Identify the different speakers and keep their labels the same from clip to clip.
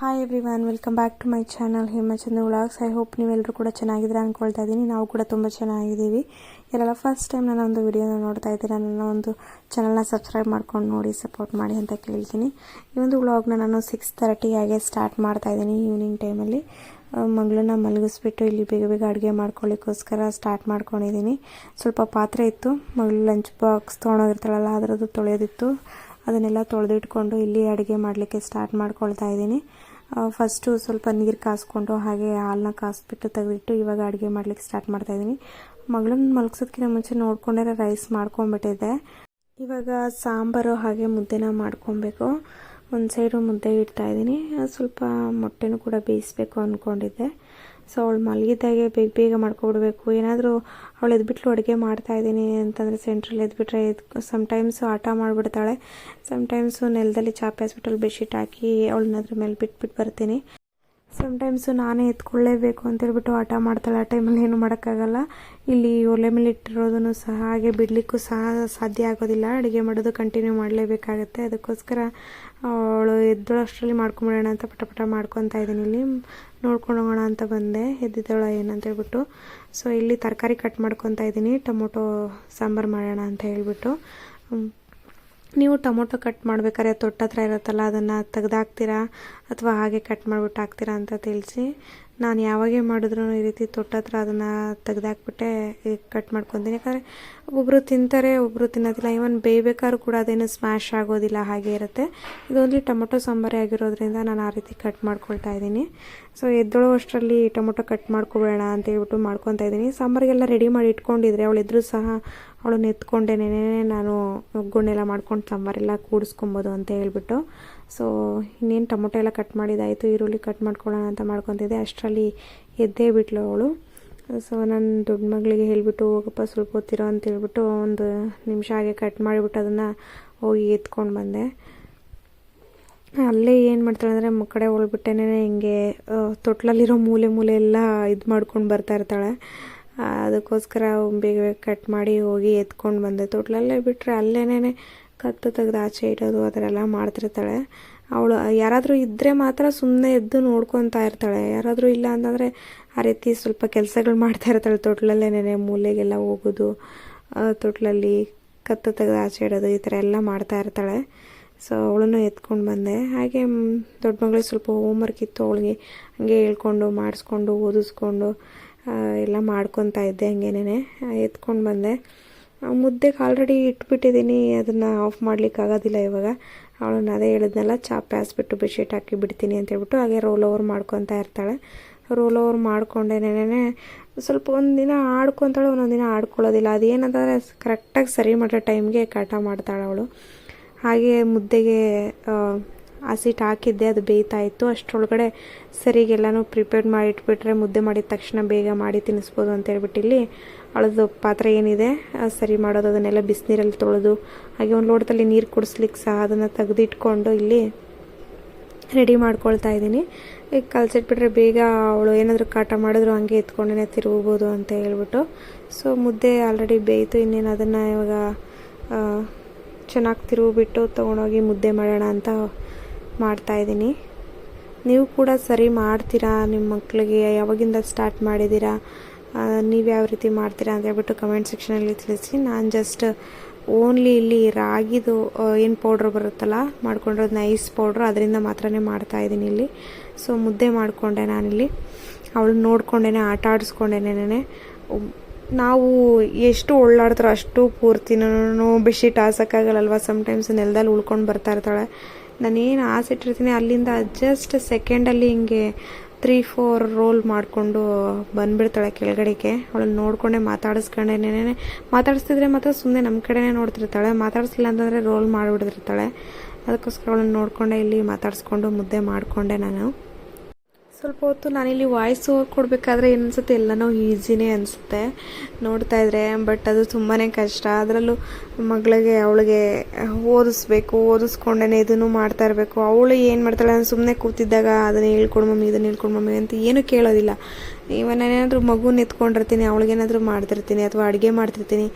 Speaker 1: Hi every welcome back to my channel Hemachandra vlogs I hope ನೀವೆಲ್ಲರೂ ಕೂಡ ಚೆನ್ನಾಗಿದ್ರೆ ಅಂದ್ಕೊಳ್ತಾ ಇದ್ದೀನಿ. ನಾವು ಕೂಡ ತುಂಬ ಚೆನ್ನಾಗಿದ್ದೀವಿ. ಯಾರೆಲ್ಲ ಫಸ್ಟ್ ಟೈಮ್ ನನ್ನ ಒಂದು ವಿಡಿಯೋನ ನೋಡ್ತಾ ಇದ್ದೀರಾ, ನನ್ನ ಒಂದು ಚಾನಲ್ನ ಸಬ್ಸ್ಕ್ರೈಬ್ ಮಾಡ್ಕೊಂಡು ನೋಡಿ ಸಪೋರ್ಟ್ ಮಾಡಿ ಅಂತ ಕೇಳ್ತೀನಿ ಈ ಒಂದು ವ್ಲಾಗ್ನ ನಾನು ಸಿಕ್ಸ್ ತರ್ಟಿ ಹಾಗೆ ಸ್ಟಾರ್ಟ್ ಮಾಡ್ತಾ ಇದ್ದೀನಿ ಈವ್ನಿಂಗ್ ಟೈಮಲ್ಲಿ ಮಗಳನ್ನ ಮಲಗಿಸ್ಬಿಟ್ಟು ಇಲ್ಲಿ ಬೇಗ ಬೇಗ ಅಡುಗೆ ಮಾಡ್ಕೊಳ್ಳಿಕ್ಕೋಸ್ಕರ ಸ್ಟಾರ್ಟ್ ಮಾಡ್ಕೊಂಡಿದ್ದೀನಿ. ಸ್ವಲ್ಪ ಪಾತ್ರೆ ಇತ್ತು ಮಗಳು ಲಂಚ್ ಬಾಕ್ಸ್ ತೊಗೊಂಡೋಗಿರ್ತಾಳಲ್ಲ ಅದರದ್ದು ತೊಳೆಯೋದಿತ್ತು. ಅದನ್ನೆಲ್ಲ ತೊಳೆದಿಟ್ಕೊಂಡು ಇಲ್ಲಿ ಅಡುಗೆ ಮಾಡಲಿಕ್ಕೆ ಸ್ಟಾರ್ಟ್ ಮಾಡ್ಕೊಳ್ತಾ ಇದ್ದೀನಿ. ಫಸ್ಟು ಸ್ವಲ್ಪ ನೀರು ಕಾಸ್ಕೊಂಡು ಹಾಗೆ ಹಾಲನ್ನ ಕಾಸ್ಬಿಟ್ಟು ತೆಗೆದಿಟ್ಟು ಇವಾಗ ಅಡುಗೆ ಮಾಡ್ಲಿಕ್ಕೆ ಸ್ಟಾರ್ಟ್ ಮಾಡ್ತಾ ಇದ್ದೀನಿ. ಮಗಳನ್ನ ಮಲಗ್ಸೋದಕ್ಕಿಂತ ಮುಂಚೆ ನೋಡ್ಕೊಂಡೇ ರೈಸ್ ಮಾಡ್ಕೊಂಬಿಟ್ಟಿದ್ದೆ ಇವಾಗ ಸಾಂಬಾರು ಹಾಗೆ ಮುದ್ದೆನ ಮಾಡ್ಕೊಬೇಕು. ಒಂದು ಸೈಡು ಮುದ್ದೆ ಇಡ್ತಾ ಇದ್ದೀನಿ. ಸ್ವಲ್ಪ ಮೊಟ್ಟೆನೂ ಕೂಡ ಬೇಯಿಸ್ಬೇಕು ಅಂದ್ಕೊಂಡಿದ್ದೆ ಸೊ ಅವಳು ಮಲಗಿದ್ದಾಗೆ ಬೇಗ ಬೇಗ ಮಾಡ್ಕೊಬಿಡ್ಬೇಕು ಏನಾದರೂ ಅವಳು ಎದ್ಬಿಟ್ಲು ಅಡುಗೆ ಮಾಡ್ತಾ ಇದ್ದೀನಿ ಅಂತಂದರೆ ಸೆಂಟ್ರಲ್ಲಿ ಎದ್ಬಿಟ್ರೆ ಎದ್ದು ಸಮ್ಟೈಮ್ಸು ಆಟ ಮಾಡಿಬಿಡ್ತಾಳೆ. ಸಮ್ಟೈಮ್ಸು ನೆಲದಲ್ಲಿ ಚಾಪೆ ಹಾಸ್ಬಿಟ್ಟು ಬೆಡ್ಶೀಟ್ ಹಾಕಿ ಅವಳನ್ನ ಅದ್ರ ಮೇಲೆ ಬಿಟ್ಬಿಟ್ಟು ಬರ್ತೀನಿ. ಸಮ್ಟೈಮ್ಸು ನಾನೇ ಎತ್ಕೊಳ್ಳೇಬೇಕು ಅಂತೇಳ್ಬಿಟ್ಟು ಆಟ ಮಾಡ್ತಾಳೆ. ಆ ಟೈಮಲ್ಲಿ ಏನು ಮಾಡೋಕ್ಕಾಗಲ್ಲ. ಇಲ್ಲಿ ಒಲೆ ಮೇಲೆ ಇಟ್ಟಿರೋದನ್ನು ಸಹ ಹಾಗೆ ಬಿಡಲಿಕ್ಕೂ ಸಹ ಸಾಧ್ಯ ಆಗೋದಿಲ್ಲ. ಅಡುಗೆ ಮಾಡೋದು ಕಂಟಿನ್ಯೂ ಮಾಡಲೇಬೇಕಾಗತ್ತೆ. ಅದಕ್ಕೋಸ್ಕರ ಅವಳು ಎದ್ದೋಳಷ್ಟರಲ್ಲಿ ಮಾಡ್ಕೊಂಬಿಡೋಣ ಅಂತ ಪಟ ಪಟ ಮಾಡ್ಕೊತಾ ಇದ್ದೀನಿ ಇಲ್ಲಿ. ನೋಡ್ಕೊಂಡು ಹೋಗೋಣ ಅಂತ ಬಂದೆ. ಎದ್ದಿದ್ದಾಳ ಏನಂತೇಳ್ಬಿಟ್ಟು ಸೊ ಇಲ್ಲಿ ತರಕಾರಿ ಕಟ್ ಮಾಡ್ಕೊತಾ ಇದ್ದೀನಿ. ಟೊಮೊಟೊ ಸಾಂಬಾರು ಮಾಡೋಣ ಅಂತ ಹೇಳ್ಬಿಟ್ಟು. ನೀವು ಟೊಮೊಟೊ ಕಟ್ ಮಾಡ್ಬೇಕಾದ್ರೆ ತೊಟ್ಟ ಹತ್ರ ಇರುತ್ತಲ್ಲ, ಅದನ್ನು ತೆಗೆದಾಕ್ತೀರಾ ಅಥವಾ ಹಾಗೆ ಕಟ್ ಮಾಡಿಬಿಟ್ಟು ಹಾಕ್ತೀರಾ ಅಂತ ತಿಳಿಸಿ. ನಾನು ಯಾವಾಗೇ ಮಾಡಿದ್ರು ಈ ರೀತಿ ತೊಟ್ಟ ಹತ್ರ ಅದನ್ನು ತೆಗ್ದಾಕ್ಬಿಟ್ಟೆ ಕಟ್ ಮಾಡ್ಕೊತೀನಿ. ಯಾಕಂದರೆ ಒಬ್ಬರು ತಿಂತಾರೆ ಒಬ್ಬರು ತಿನ್ನೋದಿಲ್ಲ. ಇವನ್ ಬೇಯ್ಬೇಕಾದ್ರೂ ಕೂಡ ಅದೇನು ಸ್ಮ್ಯಾಶ್ ಆಗೋದಿಲ್ಲ, ಹಾಗೆ ಇರುತ್ತೆ. ಇದೊಂದು ಟೊಮೊಟೊ ಸಾಂಬಾರಿ ಆಗಿರೋದ್ರಿಂದ ನಾನು ಆ ರೀತಿ ಕಟ್ ಮಾಡ್ಕೊಳ್ತಾ ಇದ್ದೀನಿ. ಸೊ ಎದ್ದೊಳೋ ಅಷ್ಟರಲ್ಲಿ ಟೊಮೊಟೊ ಕಟ್ ಮಾಡ್ಕೊಬೇಡ ಅಂತ ಹೇಳ್ಬಿಟ್ಟು ಮಾಡ್ಕೊತಾ ಇದ್ದೀನಿ. ಸಾಂಬಾರಿಗೆಲ್ಲ ರೆಡಿ ಮಾಡಿ ಇಟ್ಕೊಂಡಿದ್ರೆ ಅವಳು ಸಹ ಅವಳನ್ನ ಎತ್ಕೊಂಡೇನೇ ನಾನು ಒಗ್ಗರಣೆಲ್ಲ ಮಾಡ್ಕೊಂಡು ಸಾಂಬಾರೆಲ್ಲ ಕೂಡಿಸ್ಕೊಬೋದು ಅಂತ ಹೇಳ್ಬಿಟ್ಟು. ಸೊ ಇನ್ನೇನು ಟೊಮೊಟೊ ಎಲ್ಲ ಕಟ್ ಮಾಡಿದಾಯಿತು, ಈರುಳ್ಳಿ ಕಟ್ ಮಾಡ್ಕೊಳ್ಳೋಣ ಅಂತ ಮಾಡ್ಕೊತಿದ್ದೆ. ಅಷ್ಟರಲ್ಲಿ ಎದ್ದೇ ಬಿಟ್ಲು ಅವಳು. ಸೊ ನನ್ನ ದೊಡ್ಡ ಮಗಳಿಗೆ ಹೇಳಿಬಿಟ್ಟು, ಹೋಗಪ್ಪ ಸ್ವಲ್ಪ ಹೊತ್ತಿರೋ ಅಂತ ಹೇಳ್ಬಿಟ್ಟು ಒಂದು ನಿಮಿಷ ಹಾಗೆ ಕಟ್ ಮಾಡಿಬಿಟ್ಟು ಅದನ್ನು ಹೋಗಿ ಎತ್ಕೊಂಡು ಬಂದೆ. ಅಲ್ಲೇ ಏನು ಮಾಡ್ತಾಳೆ ಅಂದರೆ ಕಡೆ ಹೋಗ್ಬಿಟ್ಟೇನೆ ಹಿಂಗೆ ತೊಟ್ಲಲ್ಲಿರೋ ಮೂಲೆ ಮೂಲೆ ಎಲ್ಲ ಇದು ಮಾಡ್ಕೊಂಡು ಬರ್ತಾ ಇರ್ತಾಳೆ. ಅದಕ್ಕೋಸ್ಕರ ಬೇಗ ಬೇಗ ಕಟ್ ಮಾಡಿ ಹೋಗಿ ಎತ್ಕೊಂಡು ಬಂದೆ. ತೊಟ್ಲಲ್ಲೇ ಬಿಟ್ಟರೆ ಅಲ್ಲೇನೇ ಕತ್ತು ತೆಗೆದು ಆಚೆ ಇಡೋದು, ಆ ಥರ ಎಲ್ಲ ಮಾಡ್ತಿರ್ತಾಳೆ. ಅವಳು, ಯಾರಾದರೂ ಇದ್ದರೆ ಮಾತ್ರ ಸುಮ್ಮನೆ ಎದ್ದು ನೋಡ್ಕೊತಾ ಇರ್ತಾಳೆ. ಯಾರಾದರೂ ಇಲ್ಲ ಅಂತಂದರೆ ಆ ರೀತಿ ಸ್ವಲ್ಪ ಕೆಲಸಗಳು ಮಾಡ್ತಾ ಇರ್ತಾಳೆ. ತೋಟಲಲ್ಲೇನೇ ಮೂಲೆಗೆಲ್ಲ ಹೋಗೋದು ತೊಟ್ಲಲ್ಲಿ ಕತ್ತು ತೆಗೆದು ಆಚೆ ಇಡೋದು, ಈ ಥರ ಎಲ್ಲ ಮಾಡ್ತಾ ಇರ್ತಾಳೆ. ಸೊ ಅವಳನ್ನು ಎತ್ಕೊಂಡು ಬಂದೆ. ಹಾಗೆ ದೊಡ್ಡ ಮಗಳಿಗೆ ಸ್ವಲ್ಪ ಹೋಮ್ವರ್ಕ್ ಇತ್ತು. ಅವಳಿಗೆ ಹಂಗೆ ಹೇಳ್ಕೊಂಡು, ಮಾಡಿಸ್ಕೊಂಡು, ಓದಿಸ್ಕೊಂಡು ಎಲ್ಲ ಮಾಡ್ಕೊತಾ ಇದ್ದೆ ಹಂಗೇನೆ ಎತ್ಕೊಂಡು ಬಂದೆ. ಮುದ್ದೆಗೆ ಆಲ್ರೆಡಿ ಇಟ್ಬಿಟ್ಟಿದ್ದೀನಿ, ಅದನ್ನು ಆಫ್ ಮಾಡ್ಲಿಕ್ಕೆ ಆಗೋದಿಲ್ಲ ಇವಾಗ. ಅವಳನ್ನ ಅದೇ ಹೇಳಿದ್ನಲ್ಲ ಚಾಪೆ ಹಾಸ್ಬಿಟ್ಟು ಬೆಡ್ಶೀಟ್ ಹಾಕಿ ಬಿಡ್ತೀನಿ ಅಂತ ಹೇಳ್ಬಿಟ್ಟು ಹಾಗೆ ರೋಲ್ ಓವರ್ ಮಾಡ್ಕೊತಾ ಇರ್ತಾಳೆ. ರೋಲ್ ಓವರ್ ಮಾಡ್ಕೊಂಡೇನೇ ಸ್ವಲ್ಪ ಒಂದಿನ ದಿನ ಆಡ್ಕೊತಾಳೆ, ಒಂದೊಂದು ದಿನ ಆಡ್ಕೊಳ್ಳೋದಿಲ್ಲ. ಅದೇನಂತಂದರೆ ಕರೆಕ್ಟಾಗಿ ಸರಿ ಮಾಡೋ ಟೈಮ್ಗೆ ಕಾಟ ಮಾಡ್ತಾಳೆ ಅವಳು. ಹಾಗೆ ಮುದ್ದೆಗೆ ಹಸಿಟ್ಟು ಹಾಕಿದ್ದೆ, ಅದು ಬೇಯ್ತಾ ಇತ್ತು. ಅಷ್ಟರೊಳಗಡೆ ಸರಿಗೆಲ್ಲನೂ ಪ್ರಿಪೇರ್ ಮಾಡಿ ಇಟ್ಬಿಟ್ರೆ ಮುದ್ದೆ ಮಾಡಿದ ತಕ್ಷಣ ಬೇಗ ಮಾಡಿ ತಿನ್ನಿಸ್ಬೋದು ಅಂತ ಹೇಳ್ಬಿಟ್ಟು ಇಲ್ಲಿ ಅಳದು ಪಾತ್ರೆ ಏನಿದೆ ಸರಿ ಮಾಡೋದು. ಅದನ್ನೆಲ್ಲ ಬಿಸಿನೀರಲ್ಲಿ ತೊಳೆದು, ಹಾಗೆ ಒಂದು ಲೋಟದಲ್ಲಿ ನೀರು ಕುಡಿಸ್ಲಿಕ್ಕೆ ಸಹ ಅದನ್ನು ತೆಗೆದಿಟ್ಕೊಂಡು ಇಲ್ಲಿ ರೆಡಿ ಮಾಡ್ಕೊಳ್ತಾ ಇದ್ದೀನಿ. ಈಗ ಕಲಸಿಟ್ಬಿಟ್ರೆ ಬೇಗ ಅವಳು ಏನಾದರೂ ಕಾಟ ಮಾಡಿದ್ರು ಹಂಗೆ ಎತ್ಕೊಂಡೇ ತಿರುಗ್ಬೋದು ಅಂತ ಹೇಳ್ಬಿಟ್ಟು. ಸೊ, ಮುದ್ದೆ ಆಲ್ರೆಡಿ ಬೇಯ್ತು. ಇನ್ನೇನು ಅದನ್ನು ಇವಾಗ ಚೆನ್ನಾಗಿ ತಿರುಗಿಬಿಟ್ಟು ತೊಗೊಂಡೋಗಿ ಮುದ್ದೆ ಮಾಡೋಣ ಅಂತ ಮಾಡ್ತಾಯಿದ್ದೀನಿ ನೀವು ಕೂಡ ಸರಿ ಮಾಡ್ತೀರಾ? ನಿಮ್ಮ ಮಕ್ಕಳಿಗೆ ಯಾವಾಗಿಂದ ಸ್ಟಾರ್ಟ್ ಮಾಡಿದ್ದೀರಾ? ನೀವು ಯಾವ ರೀತಿ ಮಾಡ್ತೀರಾ ಅಂತ ಹೇಳ್ಬಿಟ್ಟು ಕಮೆಂಟ್ ಸೆಕ್ಷನಲ್ಲಿ ತಿಳಿಸಿ. ನಾನು ಜಸ್ಟ್ ಓನ್ಲಿ ಇಲ್ಲಿ ರಾಗಿದು ಏನು ಪೌಡ್ರ್ ಬರುತ್ತಲ್ಲ, ಮಾಡ್ಕೊಂಡಿರೋದು ನೈಸ್ ಪೌಡ್ರ್ ಅದರಿಂದ ಮಾತ್ರನೇ ಮಾಡ್ತಾಯಿದ್ದೀನಿ ಇಲ್ಲಿ. ಸೊ ಮುದ್ದೆ ಮಾಡಿಕೊಂಡೆ ನಾನಿಲ್ಲಿ. ಅವಳು ನೋಡ್ಕೊಂಡೇನೆ, ಆಟ ಆಡಿಸ್ಕೊಂಡೇನೆ ನಾವು ಎಷ್ಟು ಒಳ್ಳಾಡ್ತಾರೋ ಅಷ್ಟು ಪೂರ್ತಿನೂ ಬೆಡ್ಶೀಟ್ ಹಾಸೋಕ್ಕಾಗಲ್ಲಲ್ವ? ಸಮ್ಟೈಮ್ಸ್ ನೆಲದಲ್ಲಿ ಉಳ್ಕೊಂಡು ಬರ್ತಾ ಇರ್ತಾಳೆ. ನಾನೇನು ಆಸೆ ಇಟ್ಟಿರ್ತೀನಿ, ಅಲ್ಲಿಂದ ಜಸ್ಟ್ ಸೆಕೆಂಡಲ್ಲಿ ಹಿಂಗೆ ತ್ರೀ ಫೋರ್ ರೋಲ್ ಮಾಡಿಕೊಂಡು ಬಂದುಬಿಡ್ತಾಳೆ ಕೆಳಗಡೆಗೆ. ಅವಳನ್ನ ನೋಡ್ಕೊಂಡೆ ಮಾತಾಡಿಸ್ಕೊಂಡೇನೆ ಮಾತಾಡಿಸ್ತಿದ್ರೆ ಮಾತ್ರ ಸುಮ್ಮನೆ ನಮ್ಮ ಕಡೆನೇ ನೋಡ್ತಿರ್ತಾಳೆ. ಮಾತಾಡಿಸ್ಲಿಲ್ಲ ಅಂತಂದರೆ ರೋಲ್ ಮಾಡಿಬಿಡ್ತಿರ್ತಾಳೆ. ಅದಕ್ಕೋಸ್ಕರ ಅವಳನ್ನ ನೋಡಿಕೊಂಡೆ, ಇಲ್ಲಿ ಮಾತಾಡಿಸ್ಕೊಂಡು ಮುದ್ದೆ ಮಾಡಿಕೊಂಡೆ ನಾನು. ಸ್ವಲ್ಪ ಹೊತ್ತು ನಾನಿಲ್ಲಿ ವಾಯ್ಸ್ ಓವರ್ ಕೊಡಬೇಕಾದ್ರೆ ಏನನ್ಸುತ್ತೆ? ಎಲ್ಲನೂ ಈಸಿನೇ ಅನಿಸುತ್ತೆ. ನೋಡ್ತಾ ಇದ್ರೆ ಬಟ್ ಅದು ತುಂಬಾ ಕಷ್ಟ. ಅದರಲ್ಲೂ ಮಗಳಿಗೆ, ಅವಳಿಗೆ ಓದಿಸ್ಬೇಕು ಓದಿಸ್ಕೊಂಡೇ ಇದನ್ನು ಮಾಡ್ತಾ ಇರಬೇಕು. ಅವಳು ಏನು ಮಾಡ್ತಾಳೆ? ನಾನು ಸುಮ್ಮನೆ ಕೂತಿದ್ದಾಗ ಅದನ್ನು ಹೇಳ್ಕೊಡು ಮಮ್ಮಿ, ಇದನ್ನು ಹೇಳ್ಕೊಡು ಮಮ್ಮಿ ಅಂತ ಏನೂ ಕೇಳೋದಿಲ್ಲ. ಇವನ್ ನಾನೇನಾದರೂ ಮಗು ನಿಂತ್ಕೊಂಡಿರ್ತೀನಿ, ಅವಳಿಗೇನಾದರೂ ಮಾಡ್ತಿರ್ತೀನಿ ಅಥವಾ ಅಡುಗೆ ಮಾಡ್ತಿರ್ತೀನಿ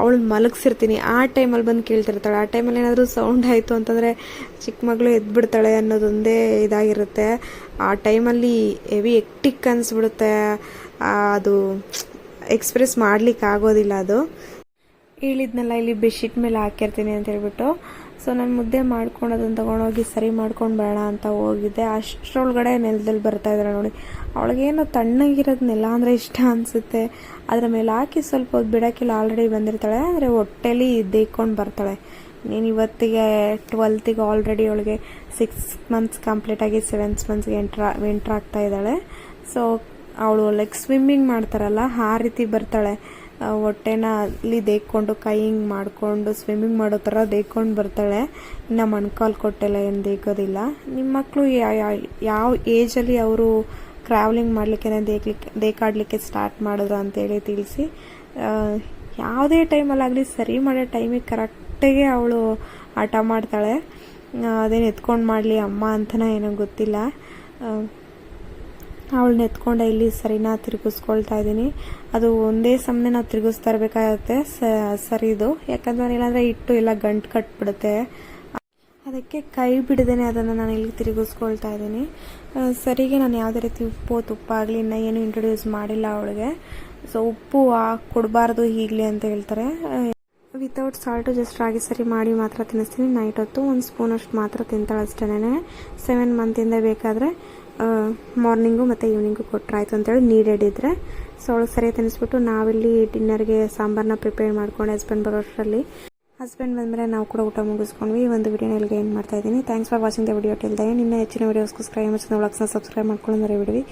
Speaker 1: ಅವಳು ಮಲಗಿಸಿರ್ತೀನಿ, ಆ ಟೈಮಲ್ಲಿ ಬಂದು ಕೇಳ್ತಿರ್ತಾಳೆ. ಆ ಟೈಮಲ್ಲಿ ಏನಾದರೂ ಸೌಂಡ್ ಆಯಿತು ಅಂತಂದರೆ ಚಿಕ್ಕ ಮಗಳು ಎದ್ಬಿಡ್ತಾಳೆ ಅನ್ನೋದೊಂದೇ ಇದಾಗಿರುತ್ತೆ. ಆ ಟೈಮಲ್ಲಿ ಹೆವಿ ಎಕ್ಟಿಕ್ ಅನಿಸ್ಬಿಡುತ್ತೆ. ಅದು ಎಕ್ಸ್ಪ್ರೆಸ್ ಮಾಡ್ಲಿಕ್ಕೆ ಆಗೋದಿಲ್ಲ ಅದು. ಹೇಳಿದ್ನಲ್ಲ, ಇಲ್ಲಿ ಬೆಡ್ಶೀಟ್ ಮೇಲೆ ಹಾಕಿರ್ತೀನಿ ಅಂತ ಹೇಳ್ಬಿಟ್ಟು. ಸೊ ನಾನು ಮುದ್ದೆ ಮಾಡ್ಕೊಂಡು ಅದನ್ನು ತೊಗೊಂಡೋಗಿ ಸರಿ ಮಾಡ್ಕೊಂಡು ಬೇಡ ಅಂತ ಹೋಗಿದ್ದೆ. ಅಷ್ಟರೊಳಗಡೆ ನೆಲದಲ್ಲಿ ಬರ್ತಾ ಇದ್ದಾರೆ ನೋಡಿ. ಅವಳಿಗೇನೋ ತಣ್ಣಗಿರೋದು ನೆಲ ಅಂದರೆ ಇಷ್ಟ ಅನಿಸುತ್ತೆ. ಅದರ ಮೇಲೆ ಹಾಕಿ ಸ್ವಲ್ಪ ಹೊತ್ತು ಬಿಡೋಕ್ಕಿಲ್ಲ ಆಲ್ರೆಡಿ ಬಂದಿರ್ತಾಳೆ. ಅಂದರೆ ಹೊಟ್ಟೆಲಿ ದೇಕೊಂಡು ಬರ್ತಾಳೆ. ನೀನು ಇವತ್ತಿಗೆ ಟ್ವೆಲ್ತಿಗೆ ಆಲ್ರೆಡಿ ಅವಳಿಗೆ ಸಿಕ್ಸ್ ಮಂತ್ಸ್ ಕಂಪ್ಲೀಟ್ ಆಗಿ ಸೆವೆಂತ್ ಮಂತ್ಸ್ಗೆ ಎಂಟ್ರ ಎಂಟ್ರಾಗ್ತಾ ಇದ್ದಾಳೆ. ಸೊ ಅವಳು ಲೈಕ್ ಸ್ವಿಮ್ಮಿಂಗ್ ಮಾಡ್ತಾರಲ್ಲ, ಆ ರೀತಿ ಬರ್ತಾಳೆ. ಹೊಟ್ಟೆನ ಅಲ್ಲಿ ದೇಕ್ಕೊಂಡು ಕೈ ಹಿಂಗೆ ಮಾಡಿಕೊಂಡು ಸ್ವಿಮ್ಮಿಂಗ್ ಮಾಡೋ ಥರ ದೇಕ್ಕೊಂಡು ಬರ್ತಾಳೆ. ಇನ್ನು ಮೊಣ್ಕಾಲು ಕೊಟ್ಟೆಲ್ಲ ಏನು ದೇಕೋದಿಲ್ಲ ನಿಮ್ಮ ಮಕ್ಕಳು ಯಾವ ಏಜಲ್ಲಿ ಅವರು ಟ್ರಾವೆಲಿಂಗ್ ಮಾಡಲಿಕ್ಕೆ ದೇಕ್ಲಿಕ್ಕೆ ದೇಕಾಡಲಿಕ್ಕೆ ಸ್ಟಾರ್ಟ್ ಮಾಡಿದ್ರು ಅಂತೇಳಿ ತಿಳಿಸಿ. ಯಾವುದೇ ಟೈಮಲ್ಲಾಗಲಿ ಸರಿ ಮಾಡೋ ಟೈಮಿಗೆ ಕರೆಕ್ಟಾಗಿ ಅವಳು ಆಟ ಮಾಡ್ತಾಳೆ. ಅದೇನು ಎತ್ಕೊಂಡು ಮಾಡಲಿ ಅಮ್ಮ ಅಂತನ ಏನೋ ಗೊತ್ತಿಲ್ಲ. ಅವಳನ್ನ ಎತ್ಕೊಂಡೆ ಇಲ್ಲಿ ಸರಿನಾ ತಿರುಗಿಸ್ಕೊಳ್ತಾ ಇದ್ದೀನಿ. ಅದು ಒಂದೇ ಸಮನೆ ನಾವು ತಿರುಗಿಸ್ತಾ ಇರಬೇಕಾಗತ್ತೆ. ಸರಿದು ಯಾಕಂದ್ರೆ ಇಲ್ಲಾಂದ್ರೆ ಇಟ್ಟು ಎಲ್ಲ ಗಂಟು ಕಟ್ಬಿಡುತ್ತೆ. ಅದಕ್ಕೆ ಕೈ ಬಿಡದೇನೆ ಅದನ್ನು ನಾನು ಇಲ್ಲಿ ತಿರುಗಿಸ್ಕೊಳ್ತಾ ಇದ್ದೀನಿ. ಸರಿಗೆ ನಾನು ಯಾವುದೇ ರೀತಿ ಉಪ್ಪು, ತುಪ್ಪ ಆಗಲಿ, ಇನ್ನೂ ಏನು ಇಂಟ್ರೊಡ್ಯೂಸ್ ಮಾಡಿಲ್ಲ ಅವಳಿಗೆ. ಸೊ ಉಪ್ಪು ಕೊಡಬಾರ್ದು ಈಗಲೇ ಅಂತ ಹೇಳ್ತಾರೆ. ವಿತೌಟ್ ಸಾಲ್ಟು ಜಸ್ಟ್ ರಾಗಿ ಸರಿ ಮಾಡಿ ಮಾತ್ರ ತಿನ್ನಿಸ್ತೀನಿ. ನೈಟ್ ಹೊತ್ತು ಒಂದು ಸ್ಪೂನಷ್ಟು ಮಾತ್ರ ತಿಂತಾಳೆ ಅಷ್ಟೇನೆ ಸೆವೆನ್ ಮಂತಿಂದ ಬೇಕಾದರೆ ಮಾರ್ನಿಂಗು ಮತ್ತು ಈವ್ನಿಂಗು ಕೊಟ್ಟರೆ ಆಯಿತು ಅಂತೇಳಿ ನೀಡೆಡ್ ಇದ್ದರೆ ಸೊ ಅವಳು ಸರಿ ತಿನ್ನಿಸ್ಬಿಟ್ಟು ನಾವಿಲ್ಲಿ ಡಿನ್ನರ್ಗೆ ಸಾಂಬಾರನ್ನ ಪ್ರಿಪೇರ್ ಮಾಡ್ಕೊಂಡು ಹಸ್ಬೆಂಡ್ ಬರೋಷ್ಟರಲ್ಲಿ ಹಸ್ಬೆಂಡ್ ಬಂದಮೇಲೆ ನಾವು ಕೂಡ ಊಟ ಮುಗಿಸ್ಕೊಂಡ್ವಿ. ಈ ಒಂದು ವಿಡಿಯೋನ ಇಲ್ಲಿಗೆ ಏನು ಮಾಡ್ತಾ ಇದ್ದೀನಿ. Thanks for watching the video till the ನಿನ್ನ ಹೆಚ್ಚಿನ ಎಂ ಎಸ್ ಚಾನಲ್ ಸಬ್ಸ್ಕ್ರೈಬ್ ಮಾಡ್ಕೊಂಡು ಬಿಡ್ವಿ